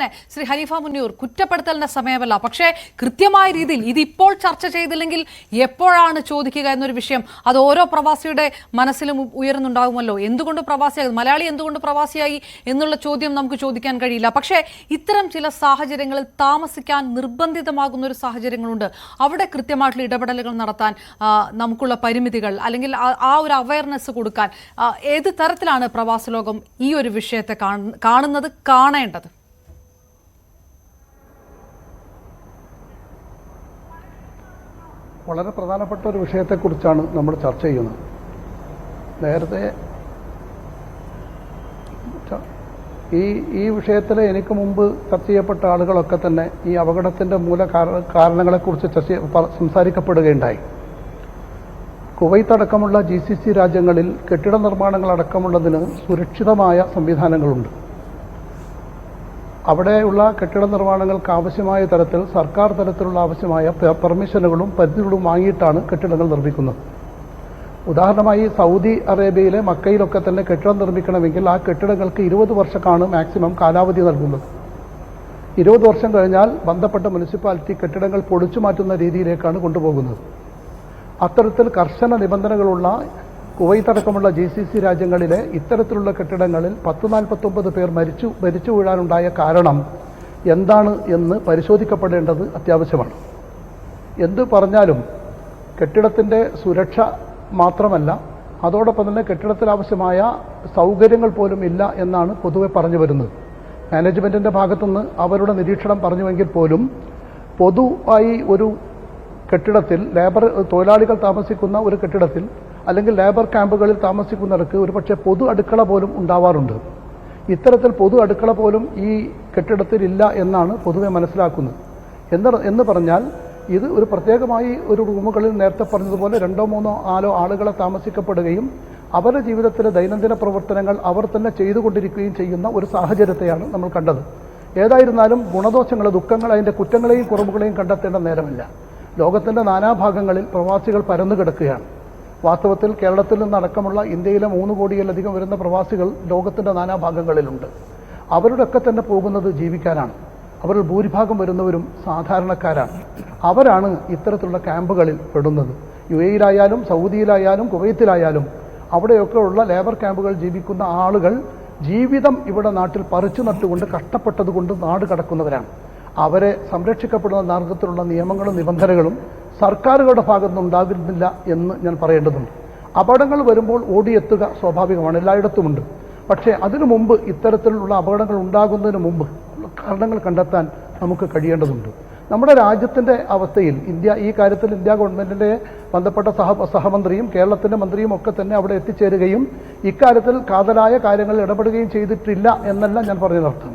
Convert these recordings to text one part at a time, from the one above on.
തന്നെ ശ്രീ ഹനീഫ മുന്നൂർ കുറ്റപ്പെടുത്തലിന്റെ സമയമല്ല. പക്ഷേ കൃത്യമായ രീതിയിൽ ഇതിപ്പോൾ ചർച്ച ചെയ്തില്ലെങ്കിൽ എപ്പോഴാണ് ചോദിക്കുക എന്നൊരു വിഷയം അത് ഓരോ പ്രവാസിയുടെ മനസ്സിലും ഉയർന്നുണ്ടാകുമല്ലോ എന്തുകൊണ്ട് പ്രവാസിയായി? മലയാളി എന്തുകൊണ്ട് പ്രവാസിയായി എന്നുള്ള ചോദ്യം നമുക്ക് ചോദിക്കാൻ കഴിയില്ല. പക്ഷേ ഇത്തരം ചില സാഹചര്യങ്ങളിൽ താമസിക്കാൻ നിർബന്ധിതമാകുന്ന ഒരു സാഹചര്യങ്ങളുണ്ട്. അവിടെ കൃത്യമായിട്ടുള്ള ഇടപെടലുകൾ നടത്താൻ നമുക്കുള്ള പരിമിതികൾ അല്ലെങ്കിൽ ആ- ഒരു അവയർനെസ് കൊടുക്കാൻ ഏത് തരത്തിലാണ് പ്രവാസ ലോകം ഈ ഒരു വിഷയത്തെ കാണുന്നത് കാണേണ്ടത്? വളരെ പ്രധാനപ്പെട്ട ഒരു വിഷയത്തെക്കുറിച്ചാണ് നമ്മൾ ചർച്ച ചെയ്യുന്നത്. നേരത്തെ ഈ ഈ വിഷയത്തിൽ എനിക്ക് മുമ്പ് ചർച്ച ചെയ്യപ്പെട്ട ആളുകളൊക്കെ തന്നെ ഈ അപകടത്തിന്റെ മൂല കാര- കാരണങ്ങളെക്കുറിച്ച് ചർച്ച സംസാരിക്കപ്പെടുകയുണ്ടായി. കുവൈത്ത് അടക്കമുള്ള ജി സി സി രാജ്യങ്ങളിൽ കെട്ടിട നിർമ്മാണങ്ങളടക്കമുള്ളതിന് സുരക്ഷിതമായ സംവിധാനങ്ങളുണ്ട്. അവിടെയുള്ള കെട്ടിട നിർമ്മാണങ്ങൾക്ക് ആവശ്യമായ തരത്തിൽ സർക്കാർ തലത്തിലുള്ള ആവശ്യമായ പെർമിഷനുകളും പരിധികളും വാങ്ങിയിട്ടാണ് കെട്ടിടങ്ങൾ നിർമ്മിക്കുന്നത്. ഉദാഹരണമായി സൗദി അറേബ്യയിലെ മക്കയിലൊക്കെ തന്നെ കെട്ടിടം നിർമ്മിക്കണമെങ്കിൽ ആ കെട്ടിടങ്ങൾക്ക് ഇരുപത് വർഷക്കാണ് മാക്സിമം കാലാവധി നൽകുന്നത്. ഇരുപത് വർഷം കഴിഞ്ഞാൽ ബന്ധപ്പെട്ട മുനിസിപ്പാലിറ്റി കെട്ടിടങ്ങൾ പൊളിച്ചു മാറ്റുന്ന രീതിയിലേക്കാണ് കൊണ്ടുപോകുന്നത്. അത്തരത്തിൽ കർശന നിബന്ധനകളുള്ള കുവൈത്ത് അടക്കമുള്ള ജി സി സി രാജ്യങ്ങളിലെ ഇത്തരത്തിലുള്ള കെട്ടിടങ്ങളിൽ പത്ത് നാൽപ്പത്തൊമ്പത് പേർ മരിച്ചു മരിച്ചു വീഴാനുണ്ടായ കാരണം എന്താണ് എന്ന് പരിശോധിക്കപ്പെടേണ്ടത് അത്യാവശ്യമാണ്. എന്ത് പറഞ്ഞാലും കെട്ടിടത്തിന്റെ സുരക്ഷ മാത്രമല്ല അതോടൊപ്പം തന്നെ കെട്ടിടത്തിൽ ആവശ്യമായ സൗകര്യങ്ങൾ പോലും ഇല്ല എന്നാണ് പൊതുവെ പറഞ്ഞു വരുന്നത്. മാനേജ്മെന്റിന്റെ ഭാഗത്തുനിന്ന് അവരുടെ നിരീക്ഷണം പറഞ്ഞുവെങ്കിൽ പോലും പൊതുവായി ഒരു കെട്ടിടത്തിൽ ലേബർ തൊഴിലാളികൾ താമസിക്കുന്ന ഒരു കെട്ടിടത്തിൽ അല്ലെങ്കിൽ ലേബർ ക്യാമ്പുകളിൽ താമസിക്കുന്നവർക്ക് ഒരുപക്ഷെ പൊതു അടുക്കള പോലും ഉണ്ടാവാറുണ്ട്. ഇത്തരത്തിൽ പൊതു അടുക്കള പോലും ഈ കെട്ടിടത്തിലില്ല എന്നാണ് പൊതുവെ മനസ്സിലാക്കുന്നത്. എന്ന് എന്ന് പറഞ്ഞാൽ ഇത് ഒരു പ്രത്യേകമായി ഒരു റൂമുകളിൽ നേരത്തെ പറഞ്ഞതുപോലെ രണ്ടോ മൂന്നോ ആലോ ആളുകളെ താമസിക്കപ്പെടുകയും അവരുടെ ജീവിതത്തിലെ ദൈനംദിന പ്രവർത്തനങ്ങൾ അവർ തന്നെ ചെയ്തുകൊണ്ടിരിക്കുകയും ചെയ്യുന്ന ഒരു സാഹചര്യത്തെയാണ് നമ്മൾ കണ്ടത്. ഏതായിരുന്നാലും ഗുണദോഷങ്ങൾ ദുഃഖങ്ങൾ അതിന്റെ കുറ്റങ്ങളെയും കുറവുകളെയും കണ്ടെത്തേണ്ട നേരമില്ല. ലോകത്തിന്റെ നാനാഭാഗങ്ങളിൽ പ്രവാസികൾ പരന്നു കിടക്കുകയാണ് വാസ്തവത്തിൽ കേരളത്തിൽ നിന്നടക്കമുള്ള ഇന്ത്യയിലെ മൂന്ന് കോടിയിലധികം വരുന്ന പ്രവാസികൾ ലോകത്തിന്റെ നാനാഭാഗങ്ങളിലുണ്ട്. അവരുടെയൊക്കെ തന്നെ പോകുന്നത് ജീവിക്കാനാണ്. അവരിൽ ഭൂരിഭാഗം വരുന്നവരും സാധാരണക്കാരാണ്. അവരാണ് ഇത്തരത്തിലുള്ള ക്യാമ്പുകളിൽ പെടുന്നത്. യു എയിലായാലും സൗദിയിലായാലും കുവൈത്തിലായാലും അവിടെയൊക്കെ ഉള്ള ലേബർ ക്യാമ്പുകൾ ജീവിക്കുന്ന ആളുകൾ ജീവിതം ഇവിടെ നാട്ടിൽ പറിച്ചു നട്ടുകൊണ്ട് കഷ്ടപ്പെട്ടതുകൊണ്ട് നാട് കടക്കുന്നവരാണ് അവരെ സംരക്ഷിക്കപ്പെടുന്ന മാർഗത്തിലുള്ള നിയമങ്ങളും നിബന്ധനകളും സർക്കാരുകളുടെ ഭാഗത്തുനിന്ന് ഉണ്ടാകുന്നില്ല എന്ന് ഞാൻ പറയേണ്ടതുണ്ട്. അപകടങ്ങൾ വരുമ്പോൾ ഓടിയെത്തുക സ്വാഭാവികമാണ് എല്ലായിടത്തുമുണ്ട് പക്ഷേ അതിനു മുമ്പ് ഇത്തരത്തിലുള്ള അപകടങ്ങൾ ഉണ്ടാകുന്നതിന് മുമ്പ് കാരണങ്ങൾ കണ്ടെത്താൻ നമുക്ക് കഴിയേണ്ടതുണ്ട്. നമ്മുടെ രാജ്യത്തിന്റെ അവസ്ഥയിൽ ഇന്ത്യ ഈ കാര്യത്തിൽ ഇന്ത്യ ഗവൺമെന്റിന്റെ ബന്ധപ്പെട്ട സഹ സഹമന്ത്രിയും കേരളത്തിന്റെ മന്ത്രിയും ഒക്കെ തന്നെ അവിടെ എത്തിച്ചേരുകയും ഇക്കാര്യത്തിൽ കാതലായ കാര്യങ്ങളിൽ ഇടപെടുകയും ചെയ്തിട്ടില്ല എന്നല്ല ഞാൻ പറഞ്ഞതർത്ഥം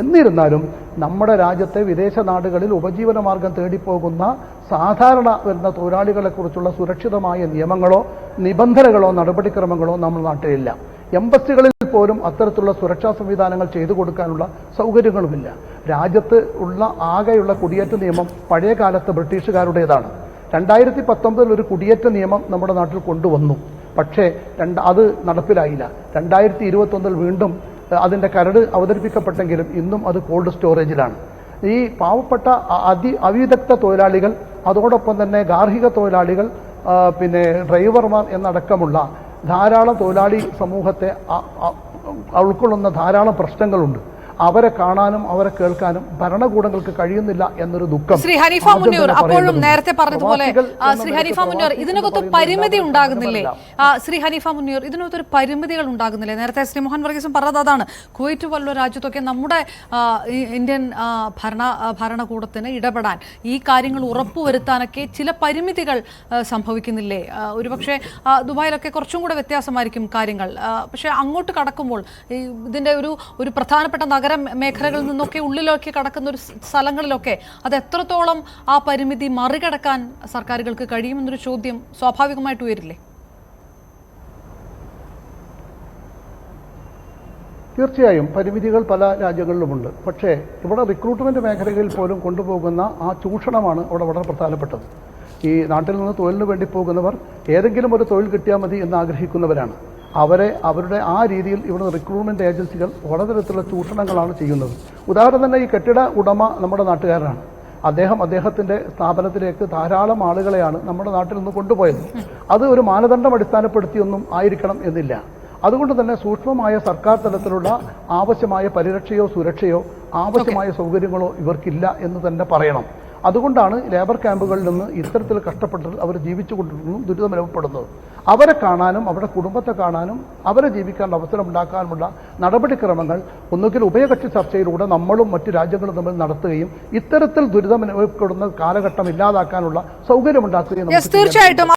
എന്നിരുന്നാലും നമ്മുടെ രാജ്യത്തെ വിദേശ നാടുകളിൽ ഉപജീവന മാർഗം തേടിപ്പോകുന്ന സാധാരണ വരുന്ന തൊഴിലാളികളെക്കുറിച്ചുള്ള സുരക്ഷിതമായ നിയമങ്ങളോ നിബന്ധനകളോ നടപടിക്രമങ്ങളോ നമ്മുടെ നാട്ടിലില്ല. എംബസികളിൽ പോലും അത്തരത്തിലുള്ള സുരക്ഷാ സംവിധാനങ്ങൾ ചെയ്തു കൊടുക്കാനുള്ള സൗകര്യങ്ങളുമില്ല. രാജ്യത്ത് ഉള്ള ആകെയുള്ള കുടിയേറ്റ നിയമം പഴയ കാലത്ത് ബ്രിട്ടീഷുകാരുടേതാണ്. രണ്ടായിരത്തി പത്തൊമ്പതിൽ ഒരു കുടിയേറ്റ നിയമം നമ്മുടെ നാട്ടിൽ കൊണ്ടുവന്നു. പക്ഷേ രണ്ട് അത് നടപ്പിലായില്ല. രണ്ടായിരത്തി ഇരുപത്തൊന്നിൽ വീണ്ടും ഏഹ്, അതിന്റെ കരട് അവതരിപ്പിക്കപ്പെട്ടെങ്കിലും ഇന്നും അത് കോൾഡ് സ്റ്റോറേജിലാണ് ഈ പാവപ്പെട്ട അതി അവിദഗ്ധ തൊഴിലാളികൾ അതോടൊപ്പം തന്നെ ഗാർഹിക തൊഴിലാളികൾ പിന്നെ ഡ്രൈവർമാർ എന്നടക്കമുള്ള ധാരാളം തൊഴിലാളി സമൂഹത്തെ ഉൾക്കൊള്ളുന്ന ധാരാളം പ്രശ്നങ്ങളുണ്ട്. അവരെ കാണാനും അവരെ കേൾക്കാനും ഭരണകൂടങ്ങൾക്ക് കഴിയുന്നില്ല എന്നൊരു ദുഃഖം ശ്രീ ഹനീഫ മുന്നൂർ അപ്പോഴും നേരത്തെ പറഞ്ഞതുപോലെ ശ്രീ ഹനീഫ മുന്നൂർ ഇതിനകത്ത് പരിമിതി ഉണ്ടാകുന്നില്ലേ? ശ്രീ ഹനീഫ മുന്നൂർ ഇതിനകത്തൊരു പരിമിതികൾ ഉണ്ടാകുന്നില്ലേ? നേരത്തെ ശ്രീ മോഹൻ വർഗീസും പറഞ്ഞത് അതാണ് കുവൈറ്റ് പോലുള്ള രാജ്യത്തൊക്കെ നമ്മുടെ ഇന്ത്യൻ ഭരണ ഭരണകൂടത്തിന് ഇടപെടാൻ ഈ കാര്യങ്ങൾ ഉറപ്പുവരുത്താനൊക്കെ ചില പരിമിതികൾ സംഭവിക്കുന്നില്ലേ? ഒരുപക്ഷെ ദുബായിലൊക്കെ കുറച്ചും കൂടെ വ്യത്യാസമായിരിക്കും കാര്യങ്ങൾ. പക്ഷെ അങ്ങോട്ട് കടക്കുമ്പോൾ ഇതിന്റെ ഒരു ഒരു പ്രധാനപ്പെട്ട നഗര മേഖലകളിൽ നിന്നൊക്കെ ഉള്ളിലൊക്കെ കടക്കുന്ന ഒരു സ്ഥലങ്ങളിലൊക്കെ അത് എത്രത്തോളം ആ പരിമിതി മറികടക്കാൻ സർക്കാരുകൾക്ക് കഴിയുമെന്നൊരു ചോദ്യം സ്വാഭാവികമായിട്ട് ഉയരില്ലേ? തീർച്ചയായും പരിമിതികൾ പല രാജ്യങ്ങളിലുമുണ്ട്. പക്ഷേ ഇവിടെ റിക്രൂട്ട്മെന്റ് മേഖലകളിൽ പോലും കൊണ്ടുപോകുന്ന ആ ചൂഷണമാണ് അവിടെ വളരെ പ്രധാനപ്പെട്ടത്. ഈ നാട്ടിൽ നിന്ന് തൊഴിലിന് വേണ്ടി പോകുന്നവർ ഏതെങ്കിലും ഒരു തൊഴിൽ കിട്ടിയാൽ മതി എന്ന് ആഗ്രഹിക്കുന്നവരാണ്. അവരെ അവരുടെ ആ രീതിയിൽ ഇവിടെ റിക്രൂട്ട്മെന്റ് ഏജൻസികൾ വളരെ തരത്തിലുള്ള ചൂഷണങ്ങളാണ് ചെയ്യുന്നത്. ഉദാഹരണം തന്നെ ഈ കെട്ടിട ഉടമ നമ്മുടെ നാട്ടുകാരനാണ്. അദ്ദേഹം അദ്ദേഹത്തിന്റെ സ്ഥാപനത്തിലേക്ക് ധാരാളം ആളുകളെയാണ് നമ്മുടെ നാട്ടിൽ നിന്ന് കൊണ്ടുപോയത്. അത് ഒരു മാനദണ്ഡം അടിസ്ഥാനപ്പെടുത്തിയൊന്നും ആയിരിക്കണം എന്നില്ല. അതുകൊണ്ട് തന്നെ സൂക്ഷ്മമായ സർക്കാർ തലത്തിലുള്ള ആവശ്യമായ പരിരക്ഷയോ സുരക്ഷയോ ആവശ്യമായ സൗകര്യങ്ങളോ ഇവർക്കില്ല എന്ന് തന്നെ പറയണം. അതുകൊണ്ടാണ് ലേബർ ക്യാമ്പുകളിൽ നിന്ന് ഇത്തരത്തിൽ കഷ്ടപ്പെട്ടത് അവർ ജീവിച്ചു കൊണ്ടിരുന്നു ദുരിതമനുഭവപ്പെടുന്നത്. അവരെ കാണാനും അവരുടെ കുടുംബത്തെ കാണാനും അവരെ ജീവിക്കാനുള്ള അവസരം ഉണ്ടാക്കാനുമുള്ള നടപടിക്രമങ്ങൾ ഒന്നുകിൽ ഉഭയകക്ഷി ചർച്ചയിലൂടെ നമ്മളും മറ്റ് രാജ്യങ്ങളും തമ്മിൽ നടത്തുകയും ഇത്തരത്തിൽ ദുരിതമനുഭവപ്പെടുന്ന കാലഘട്ടം ഇല്ലാതാക്കാനുള്ള സൗകര്യമുണ്ടാക്കുകയും തീർച്ചയായിട്ടും.